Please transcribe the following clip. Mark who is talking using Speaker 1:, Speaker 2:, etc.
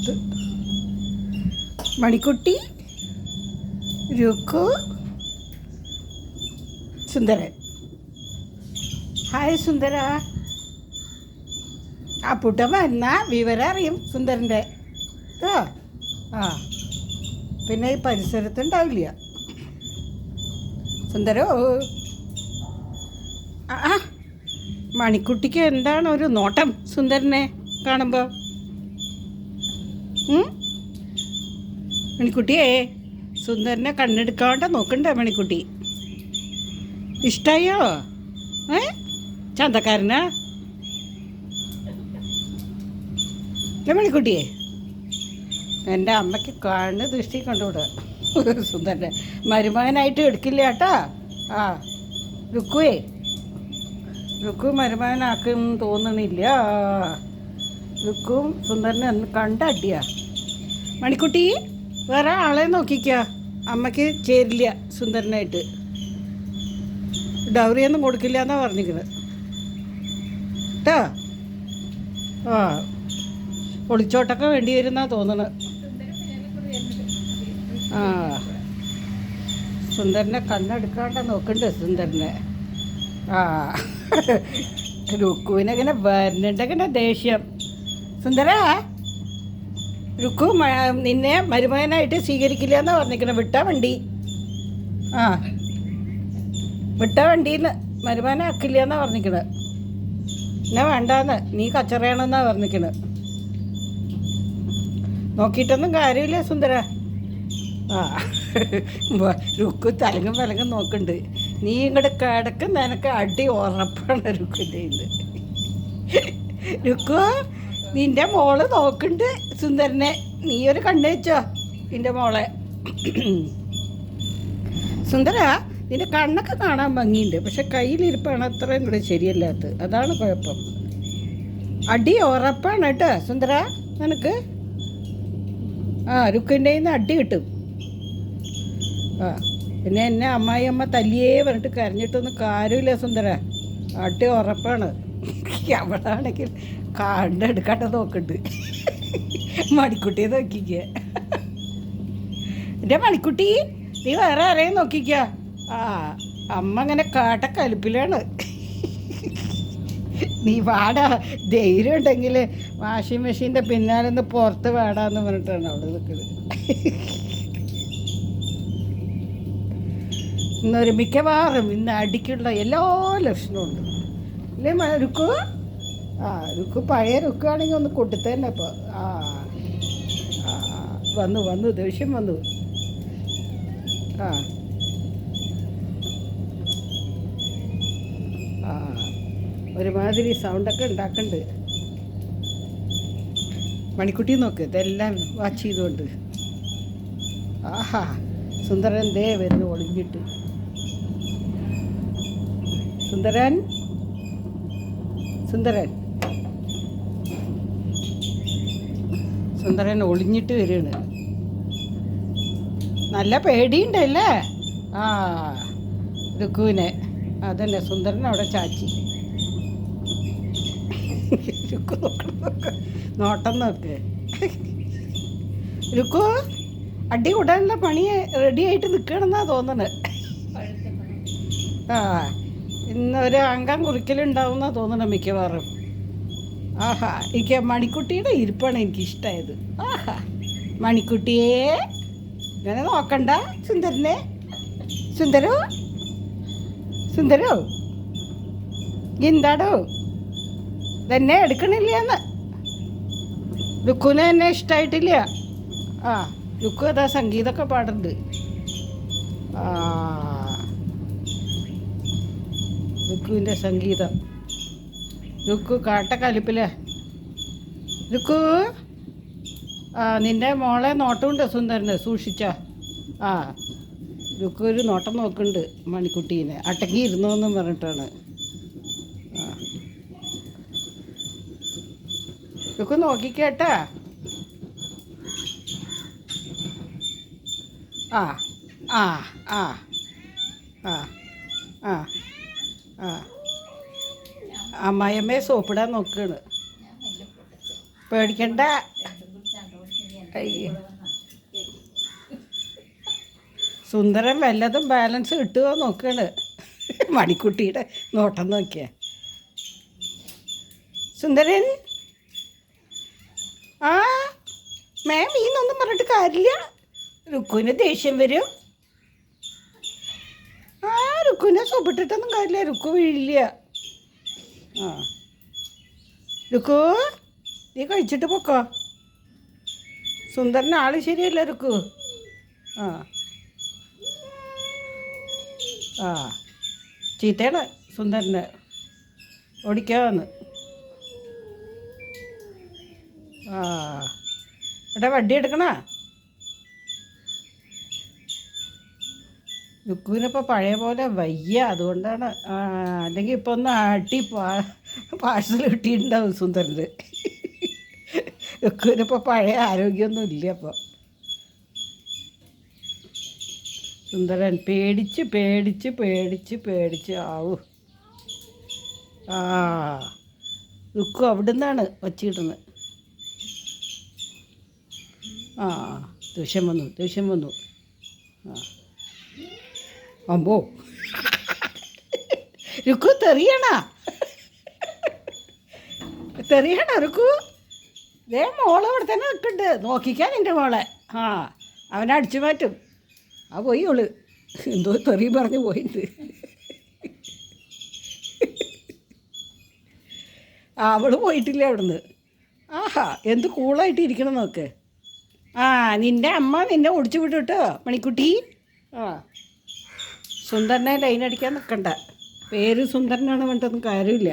Speaker 1: അടുത്ത് മണിക്കുട്ടി രുക്കു സുന്ദരൻ. ഹായ് സുന്ദര. ആ പുട്ട വന്ന വിവരം അറിയും സുന്ദരന്റെ. ആ ആ. പിന്നെ ഈ പരിസരത്തുണ്ടാവില്ല. സുന്ദരോ ആ. മണിക്കുട്ടിക്ക് എന്താണ് ഒരു നോട്ടം സുന്ദരനെ കാണുമ്പോൾ മണിക്കുട്ടിയെ സുന്ദരനെ കണ്ണെടുക്കാണ്ട് നോക്കണ്ടേ മണിക്കുട്ടി? ഇഷ്ടായോ? ഏ? ചന്തക്കാരനാ? മണിക്കുട്ടിയെ എന്റെ അമ്മയ്ക്ക് കണ്ണ് ദൃഷ്ടി കണ്ടുകൂടുക സുന്ദരനെ മരുമകനായിട്ട് എടുക്കില്ല കേട്ടാ. ആ രുക്കുവേ. രുക്കു മരുമകനാക്കും തോന്നണില്ല. രുക്കും സുന്ദരനും കണ്ട അടിയാ. മണിക്കുട്ടി വേറെ ആളെ നോക്കിക്ക. അമ്മയ്ക്ക് ചേരില്ല സുന്ദരനായിട്ട്. ഡൗറിയൊന്നും കൊടുക്കില്ല എന്നാ പറഞ്ഞിരിക്കുന്നത്. കേട്ടോ ആ. ഒളിച്ചോട്ടൊക്കെ വേണ്ടി വരുന്നാ തോന്നണത് ആ. സുന്ദരനെ കണ്ണെടുക്കാണ്ട നോക്കണ്ട് സുന്ദരനെ. ആ. രുക്കുവിനെങ്ങനെ ഇങ്ങനെ വരുന്നുണ്ട് ഇങ്ങനെ ദേഷ്യം. സുന്ദര രുക്കു നിന്നെ മരുമകനായിട്ട് സ്വീകരിക്കില്ല എന്നാ പറഞ്ഞിരിക്കണം. വിട്ട വണ്ടി. ആ വിട്ട വണ്ടിയിൽ മരുമകനെ ആക്കില്ല എന്നാ പറഞ്ഞിരിക്കണത് എന്നാ വേണ്ടാന്ന് നീ കച്ചറയാണെന്നാ പറഞ്ഞിരിക്കണത് നോക്കിയിട്ടൊന്നും കാര്യമില്ല സുന്ദര. ആ രുക്കു തലങ്ങും വിലങ്ങും നോക്കുന്നുണ്ട് നീ ഇങ്ങോട്ട് കിടക്കുന്ന നിനക്ക് അടി ഉറപ്പാണ് രുക്കുന്റെ രുക്കു നിന്റെ മോൾ നോക്കുന്നുണ്ട് സുന്ദരനെ. നീ ഒരു കണ്ണുവെച്ചോ നിന്റെ മോളെ. സുന്ദര നിന്റെ കണ്ണൊക്കെ കാണാൻ ഭംഗിയുണ്ട്. പക്ഷെ കയ്യിലിരിപ്പാണ് അത്രയും കൂടെ ശരിയല്ലാത്തത്. അതാണ് കുഴപ്പം. അടി ഉറപ്പാണ് കേട്ടോ സുന്ദര നിനക്ക്? ആ രുക്കിന്റെ നിന്ന് അടി കിട്ടും. ആ പിന്നെ എന്നെ അമ്മായി അമ്മ തല്ലിയേ പറഞ്ഞിട്ട് കരഞ്ഞിട്ടൊന്നും കാര്യമില്ല സുന്ദര. അടി ഉറപ്പാണ്. അവളാണെങ്കിൽ എടുക്കാട്ട നോക്കുന്നുണ്ട് മണിക്കുട്ടിയെ നോക്കിക്ക. എന്റെ മണിക്കുട്ടി നീ വേറെ ആരെയും നോക്കിക്ക. ആ അമ്മ അങ്ങനെ കാട്ട കലുപ്പിലാണ്. നീ വാടാ ധൈര്യം ഉണ്ടെങ്കിൽ വാഷിംഗ് മെഷീന്റെ പിന്നാലെ ഒന്ന് പുറത്ത് വാടാന്ന് പറഞ്ഞിട്ടാണ് അവിടെ നിൽക്കുന്നത്. ഇന്നൊരു മിക്കവാറും ഇന്ന് അടിക്കുള്ള എല്ലാ ലക്ഷണവും ഉണ്ട്. അല്ലേ മ- രുക്കു ആ രുക്ക് പഴയ രുക്കാണെങ്കിൽ ഒന്ന് കൊടുത്തന്നെ ഇപ്പോൾ ആ വന്നു വന്നു ദേഷ്യം വന്നു. ആ. ആ ഒരുമാതിരി സൗണ്ടൊക്കെ ഉണ്ടാക്കുന്നുണ്ട് മണിക്കുട്ടി നോക്ക് ഇതെല്ലാം വാച്ച് ചെയ്തുകൊണ്ട് ആഹാ സുന്ദരൻ ദേ വരുന്നു ഒളിഞ്ഞിട്ട്. സുന്ദരൻ? സുന്ദരൻ? സുന്ദരൻ ഒളിഞ്ഞിട്ട് വരികയാണ്. നല്ല പേടിയുണ്ടല്ലേ? ആ രുക്കുവിനെ. അതന്നെ സുന്ദരൻ അവിടെ ചാച്ചി. രുക്കു. നോട്ടം നോക്ക്. രുക്കു അടി കൂടാനുള്ള പണി റെഡി ആയിട്ട് നിൽക്കണമെന്നാ തോന്നണത് ആ ഇന്നൊരു അംഗം കുറിക്കലുണ്ടാവുന്ന തോന്നണം മിക്കവാറും. ആഹാ എനിക്ക് മണിക്കുട്ടിയുടെ ഇരിപ്പാണ് എനിക്ക് ഇഷ്ടമായത് ആഹാ മണിക്കുട്ടിയെ ഇങ്ങനെ നോക്കണ്ട സുന്ദരനെ. സുന്ദരോ? സുന്ദരോ? എന്താടോ? തന്നെ എടുക്കണില്ലെന്ന്? ലുക്കുനെ എന്നെ ഇഷ്ടമായിട്ടില്ല ആ ലുക്കു അതാ സംഗീതമൊക്കെ പാടുന്നുണ്ട്. ആ ലുക്കുവിന്റെ സംഗീതം. ലുക്കു കാട്ടക്കലിപ്പിലെ ലുക്കു ആ നിന്റെ മോളെ നോട്ടമുണ്ട് സുന്ദരന് സൂക്ഷിച്ച. ആ ലുക്കു ഒരു നോട്ടം നോക്കുന്നുണ്ട് മണിക്കുട്ടീനെ. അട്ടക്കി ഇരുന്നോന്നും പറഞ്ഞിട്ടാണ്. ആ. ലുക്കു നോക്കിക്കേട്ടാ. ആ ആ ആ ആ ആ ആ. അമ്മായിയമ്മയെ സോപ്പിടാൻ നോക്കുകയാണ് പേടിക്കണ്ട. അയ്യോ. സുന്ദരൻ വല്ലതും ബാലൻസ് കിട്ടുമോ നോക്കുകയാണ് മണിക്കുട്ടിയുടെ നോട്ടം നോക്കിയ. സുന്ദരൻ. ആ മാം ഈന്നൊന്നും പറഞ്ഞിട്ട് കാര്യമില്ല. രുക്കുവിന് ദേഷ്യം വരും. ആ രുക്കുവിനെ സോപ്പിട്ടിട്ടൊന്നും കാര്യമില്ല. രുക്കു വീഴില്ല. ആ. രുക്കു നീ കഴിച്ചിട്ട് പൊക്കോ. സുന്ദരൻ ആൾ ശരിയല്ല രുക്കു? ആ. ആ. ചീത്തയാണ് സുന്ദരന്. ഓടിക്കാന്ന്. ആ. എടാ വണ്ടി എടുക്കണ? ലുക്കുവിനിപ്പോൾ പഴയ പോലെ വയ്യ. അതുകൊണ്ടാണ് അല്ലെങ്കിൽ ഇപ്പോൾ ഒന്ന് ആട്ടി പാഴ്സൽ കിട്ടിയിട്ടുണ്ടാവും സുന്ദരന്. ലുക്കുവിനിപ്പോൾ പഴയ ആരോഗ്യമൊന്നും ഇല്ല അപ്പോൾ സുന്ദരൻ പേടിച്ച് പേടിച്ച് പേടിച്ച് പേടിച്ച്. ആവൂ. ആ ലുക്കു അവിടെ നിന്നാണ് വച്ചിടുന്നത് ആ ദൂഷ്യം വന്നു ദൂഷ്യം വന്നു. ആ. അമ്പോ രുക്കു തെറിയണ. തെറിയണ രുക്കു. ദേ മോളെ ഇവിടെ തന്നെ നിൽക്കുന്നുണ്ട്. നോക്കിക്കാൻ എന്റെ മോളെ. ആ അവനെ അടിച്ചു മാറ്റും. ആ പോയി ഓൾ എന്തോ തെറി പറഞ്ഞ് പോയിട്ട് ആ അവൾ പോയിട്ടില്ല അവിടുന്ന്? ആഹാ എന്ത് കൂളായിട്ട് ഇരിക്കണം നോക്ക്. ആ നിന്റെ അമ്മ നിന്നെ ഒടിച്ചു വിട്ടു കേട്ടോ മണിക്കുട്ടി. ആ. സുന്ദരനെ ലൈൻ അടിക്കാൻ നിൽക്കണ്ട. പേര് സുന്ദരനാണ് പറഞ്ഞിട്ടൊന്നും കാര്യമില്ല.